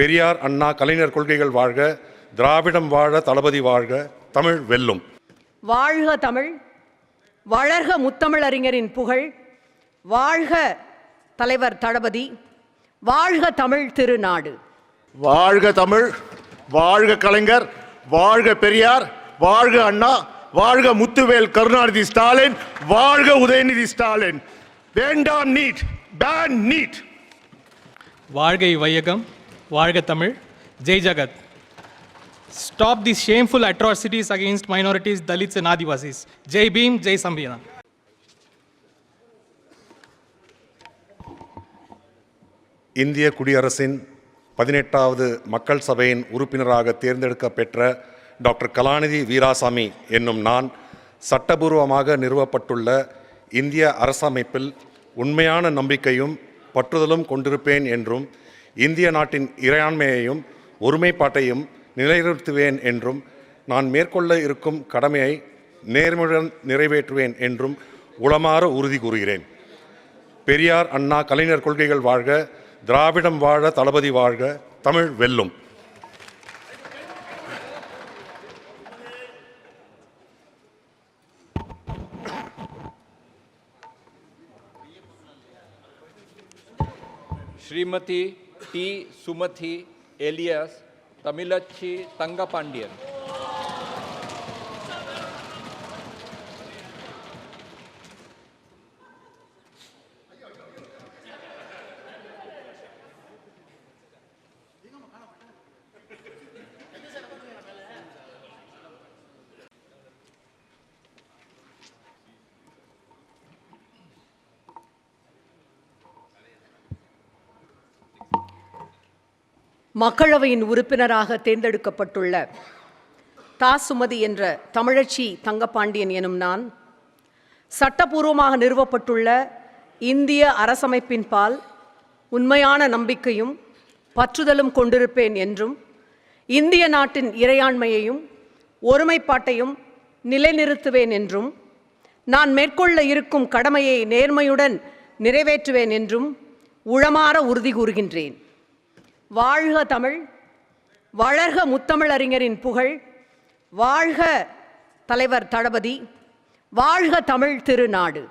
பெரியார் அண்ணா கலைஞர் கொள்கைகள் வாழ்க திராவிடம் வாழ தளபதி வாழ்க தமிழ் வெல்லும். வாழ்க தமிழ் வளர்க முத்தமிழறிஞரின் புகழ் வாழ்க தலைவர் தளபதி வாழ்க தமிழ் திருநாடு. வாழ்க தமிழ் வாழ்க கலைஞர் வாழ்க பெரியார் வாழ்க அண்ணா வாழ்க முத்துவேல் கருணாநிதி ஸ்டாலின் வாழ்க உதயநிதி ஸ்டாலின். வேண்டாம் நீட் பேன் நீட். வாழ்கை வையகம் வாழ்க தமிழ். ஜெய் ஜகத். Stop the shameful atrocities against minorities Dalits and Adivasis Jai Bhim ஜெய் சம்பியான் இந்திய குடியரசின் பதினெட்டாவது மக்கள் சபையின் உறுப்பினராக தேர்ந்தெடுக்கப்பெற்ற டாக்டர் கலாநிதி வீராசாமி என்னும் நான் சட்டபூர்வமாக நிறுவப்பட்டுள்ள இந்திய அரசமைப்பில் உண்மையான நம்பிக்கையும் பற்றுதலும் கொண்டிருப்பேன் என்றும் இந்திய நாட்டின் இறையாண்மையையும் ஒருமைப்பாட்டையும் நிலைநிறுத்துவேன் என்றும் நான் மேற்கொள்ள இருக்கும் கடமையை நேர்மையுடன் நிறைவேற்றுவேன் என்றும் உளமாற உறுதி கூறுகிறேன் பெரியார் அண்ணா கலைஞர் கொள்கைகள் வாழ்க திராவிடம் வாழ தளபதி வாழ்க தமிழ் வெல்லும் Shrimati T Sumathy alias Thamizhachi Thangapandian. மக்களவையின் உறுப்பினராக தேர்ந்தெடுக்கப்பட்டுள்ள தா சுமதி என்ற தமிழச்சி தங்கப்பாண்டியன் எனும் நான் சட்டபூர்வமாக நிறுவப்பட்டுள்ள இந்திய அரசமைப்பின் பால் உண்மையான நம்பிக்கையும் பற்றுதலும் கொண்டிருப்பேன் என்றும் இந்திய நாட்டின் இறையாண்மையையும் ஒருமைப்பாட்டையும் நிலைநிறுத்துவேன் என்றும் நான் மேற்கொள்ள இருக்கும் கடமையை நேர்மையுடன் நிறைவேற்றுவேன் என்றும் உளமாற உறுதி கூறுகின்றேன். வாழ்க தமிழ் வளர்க முத்தமிழறிஞரின் புகழ் வாழ்க தலைவர் தளபதி வாழ்க தமிழ் திருநாடு.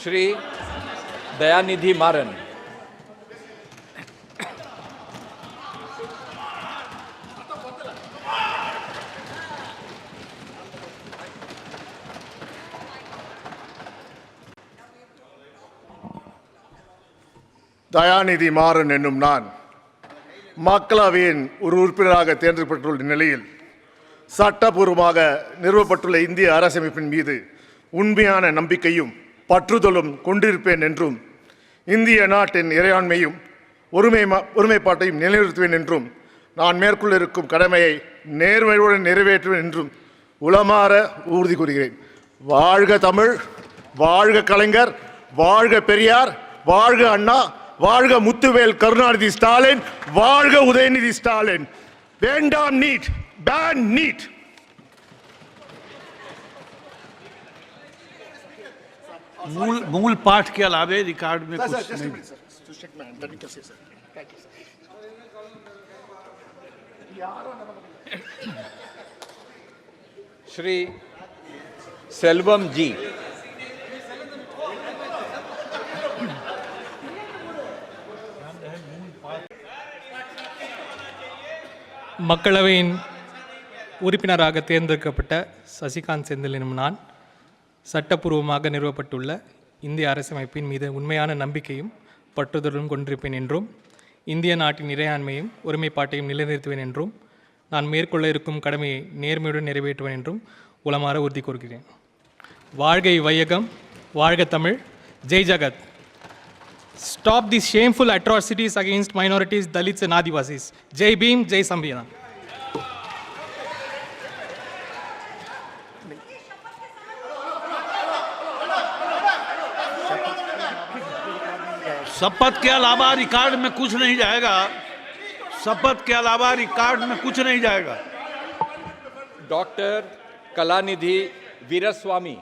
ஸ்ரீ தயாநிதி மாறன். தயாநிதி மாறன் என்னும் நான் மக்களவையின் ஒரு உறுப்பினராக தேர்ந்தெடுக்கப்பட்டுள்ள நிலையில் சட்டபூர்வமாக நிறுவப்பட்டுள்ள இந்திய அரசமைப்பின் மீது உண்மையான நம்பிக்கையும் பற்றுதலும் கொண்டிருப்பேன் என்றும் இந்திய நாட்டின் இறையாண்மையும் ஒருமை ஒருமைப்பாட்டையும் நிலைநிறுத்துவேன் என்றும் நான் மேற்கொள்ள இருக்கும் கடமையை நேர்மையுடன் நிறைவேற்றுவேன் என்றும் உளமாற உறுதி கூறுகிறேன். வாழ்க தமிழ் வாழ்க கலைஞர் வாழ்க பெரியார் வாழ்க அண்ணா வாழ்க முத்துவேல் கருணாநிதி ஸ்டாலின் வாழ்க உதயநிதி ஸ்டாலின். வேண்டாம் நீட் பேன் நீட். मूल मूल पाठ के अलावे रिकॉर्ड में कुछ नहीं श्री सेल्वम जी மக்களவையின் உறுப்பினராக தேர்ந்தெடுக்கப்பட்ட சசிகாந்த் செந்தில் எனும் நான் சட்டப்பூர்வமாக நிறுவப்பட்டுள்ள இந்திய அரசமைப்பின் மீது உண்மையான நம்பிக்கையும் பற்றுதலும் கொண்டிருப்பேன் என்றும் இந்திய நாட்டின் இறையாண்மையும் ஒருமைப்பாட்டையும் நிலைநிறுத்துவேன் என்றும் நான் மேற்கொள்ள இருக்கும் கடமையை நேர்மையுடன் நிறைவேற்றுவேன் என்றும் உளமாற உறுதி கூறுகிறேன். வாழ்கை வையகம் வாழ்க தமிழ் ஜெய் ஜகத். Stop the shameful atrocities against minorities Dalits and Adivasis Jai Bhim ஜெய் சம்பியான் शपथ के अलावा रिकॉर्ड में कुछ नहीं जाएगा। शपथ के अलावा रिकॉर्ड में कुछ नहीं जाएगा। डॉक्टर कलानिधि वीरस्वामी।